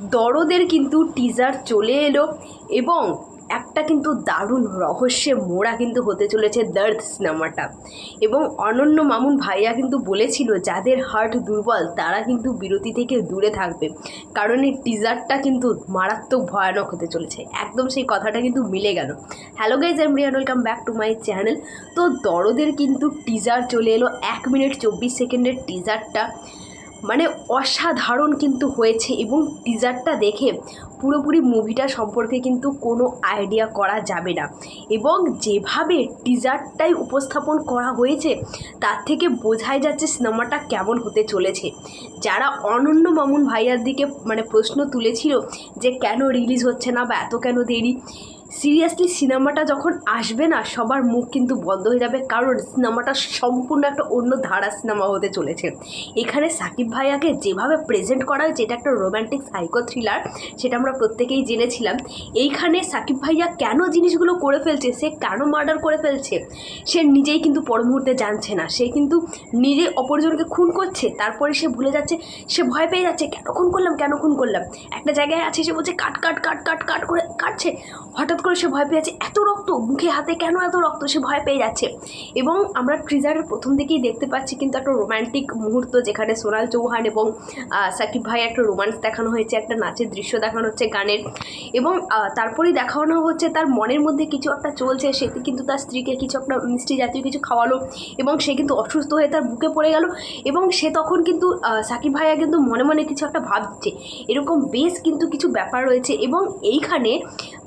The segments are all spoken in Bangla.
দরদের কিন্তু টিজার চলে এলো এবং একটা কিন্তু দারুণ রহস্যে মোড়া কিন্তু হতে চলেছে দর্দ সিনেমাটা। এবং অনন্য মামুন ভাইয়া কিন্তু বলেছিল, যাদের হার্ট দুর্বল, তারা কিন্তু বিরতি থেকে দূরে থাকবে। কারণ এই টিজারটা কিন্তু মারাত্মক ভয়ানক হতে চলেছে। একদম সেই কথাটা কিন্তু মিলে গেল। Hello guys I'm Riyan welcome back to my channel তো দরদের কিন্তু টিজার চলে এলো এক মিনিট চব্বিশ সেকেন্ডের টিজারটা মানে অসাধারণ কিন্তু হয়েছে এবং টিজারটা দেখে পুরোপুরি মুভিটা সম্পর্কে কিন্তু কোনো আইডিয়া করা যাবে না। এবং যেভাবে টিজারটাই উপস্থাপন করা হয়েছে, তার থেকে বোঝাই যাচ্ছে সিনেমাটা কেমন হতে চলেছে। যারা অনন্য মামুন ভাইয়ার দিকে মানে প্রশ্ন তুলেছিল যে কেন রিলিজ হচ্ছে না বা এত কেন দেরি সিরিয়াসলি সিনেমাটা যখন আসবে না, সবার মুখ কিন্তু বন্ধ হয়ে যাবে। কারণ সিনেমাটা সম্পূর্ণ একটা অন্য ধারা সিনেমা হতে চলেছে। এখানে সাকিব ভাইয়াকে যেভাবে প্রেজেন্ট করা হয়েছে, এটা একটা রোম্যান্টিক সাইকো থ্রিলার সেটা আমরা প্রত্যেকেই জেনেছিলাম। এইখানে সাকিব ভাইয়া কেন জিনিসগুলো করে ফেলছে, সে কেন মার্ডার করে ফেলছে, সে নিজেই কিন্তু পর মুহূর্তে জানছে না। সে কিন্তু নিজে অপরজনকে খুন করছে, তারপরে সে ভুলে যাচ্ছে, সে ভয় পেয়ে যাচ্ছে, কেন খুন করলাম, কেন খুন করলাম? একটা জায়গায় আছে, সে বলছে, কাট কাট কাট কাট কাট করে কাটছে। হঠাৎ করে সে ভয় পেয়ে যাচ্ছে, এত রক্ত, মুখে, হাতে কেন এত রক্ত? সে ভয় পেয়ে যাচ্ছে। এবং আমরা ট্রিজারের প্রথম থেকেই দেখতে পাচ্ছি কিন্তু একটা রোমান্টিক মুহূর্ত যেখানে সোনাল চৌহান এবং সাকিব ভাই একটা রোমান্স দেখানো হয়েছে, একটা নাচের দৃশ্য দেখানো হচ্ছে গানের। এবং তারপরেই দেখানো হচ্ছে তার মনের মধ্যে কিছু একটা চলছে, সে কিন্তু তার স্ত্রীকে কিছু একটা মিষ্টি জাতীয় কিছু খাওয়ালো এবং সে কিন্তু অসুস্থ হয়ে তার বুকে পড়ে গেল এবং সে তখন কিন্তু সাকিব ভাইয়া কিন্তু মনে মনে কিছু একটা ভাবছে। এরকম বেশ কিন্তু কিছু ব্যাপার রয়েছে এবং এইখানে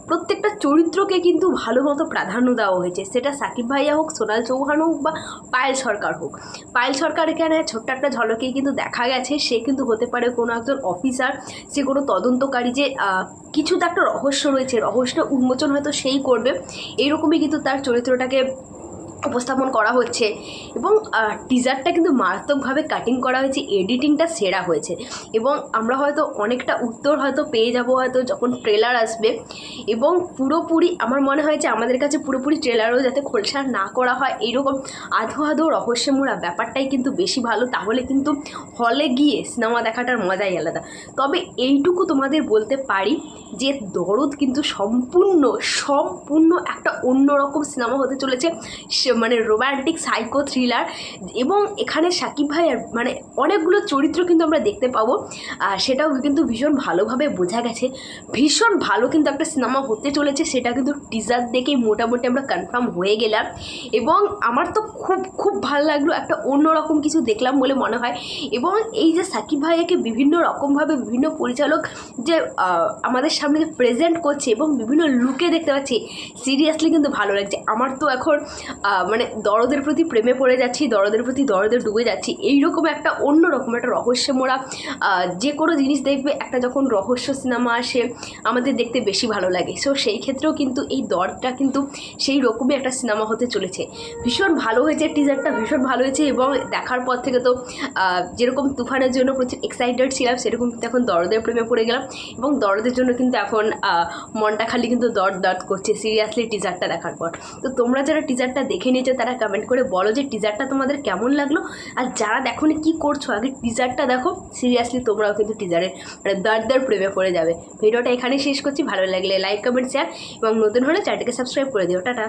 প্রত্যেকটা চরিত্রকে কিন্তু ভালো মতো প্রাধান্য দেওয়া হয়েছে। সেটা সাকিব ভাইয়া হোক, সোনাল চৌহান হোক বা পায়েল সরকার হোক। পায়েল সরকার এখানে ছোট্ট একটা ঝলকেই কিন্তু দেখা গেছে। সে কিন্তু হতে পারে কোনো একজন অফিসার সে কোনো তদন্তকারী যে কিছু তো একটা রহস্য রয়েছে। রহস্য উন্মোচন হয়তো সেই করবে। এইরকমই কিন্তু তার চরিত্রটাকে উপস্থাপন করা হচ্ছে এবং টিজারটা কিন্তু মারাত্মকভাবে কাটিং করা হয়েছে এডিটিংটা সেরা হয়েছে এবং আমরা হয়তো অনেকটা উত্তর হয়তো পেয়ে যাব হয়তো যখন ট্রেলার আসবে এবং পুরোপুরি আমার মনে হয় যে আমাদের কাছে পুরোপুরি ট্রেলারও যাতে খোলসা না করা হয় এইরকম আধো আধো রহস্যমূড়া ব্যাপারটাই কিন্তু বেশি ভালো, তাহলে কিন্তু হলে গিয়ে সিনেমা দেখাটার মজাই আলাদা। তবে এইটুকু তোমাদের বলতে পারি যে দরদ কিন্তু সম্পূর্ণ সম্পূর্ণ একটা অন্যরকম সিনেমা হতে চলেছে, সে- মানে রোম্যান্টিক সাইকো থ্রিলার এবং এখানে সাকিব ভাইয়ের মানে অনেকগুলো চরিত্র কিন্তু আমরা দেখতে পাবো। আর সেটাও কিন্তু ভীষণ ভালোভাবে বোঝা গেছে। ভীষণ ভালো কিন্তু একটা সিনেমা হতে চলেছে, সেটা কিন্তু টিজার দেখেই মোটামুটি আমরা কনফার্ম হয়ে গেলাম। এবং আমার তো খুব খুব ভালো লাগল একটা অন্যরকম কিছু দেখলাম বলে মনে হয়। এবং এই যে সাকিব ভাইয়াকে বিভিন্ন রকমভাবে বিভিন্ন পরিচালক যে আমাদের সামনে যে প্রেজেন্ট করছে এবং বিভিন্ন লুকে দেখতে পাচ্ছি সিরিয়াসলি কিন্তু ভালো লাগছে। আমার তো এখন মানে দরদের প্রতি প্রেমে পড়ে যাচ্ছি, দরদের প্রতি দরদে ডুবে যাচ্ছি, এইরকম একটা অন্য রকম একটা রহস্যমোড়া মোড়া যে কোনো জিনিস দেখবে একটা যখন রহস্য সিনেমা আসে, আমাদের দেখতে বেশি ভালো লাগে। সো সেই ক্ষেত্রেও কিন্তু এই দরটা কিন্তু সেই রকমই একটা সিনেমা হতে চলেছে। ভীষণ ভালো হয়েছে টিজারটা ভীষণ ভালো হয়েছে এবং দেখার পর থেকে তো যেরকম তুফানের জন্য প্রচুর এক্সাইটেড ছিলাম, সেরকম কিন্তু এখন দরদের প্রেমে পড়ে গেলাম এবং দরদের জন্য কিন্তু এখন মনটা খালি কিন্তু দর দর করছে সিরিয়াসলি টিজারটা দেখার পর। তো তোমরা যারা টিজারটা দেখে নিয়েছো, তারা কমেন্ট করে বলো যে টিজারটা তোমাদের কেমন লাগল? আর যারা দেখো না কী করছ? আগে টিজারটা দেখো। সিরিয়াসলি তোমরাও কিন্তু টিজারের মানে দর দর প্রেমে পড়ে যাবে। ভিডিওটা এখানেই শেষ করছি। ভালো লাগলে লাইক কমেন্ট শেয়ার এবং নতুন হলে চ্যানেলটাকে সাবস্ক্রাইব করে দিও। টাটা।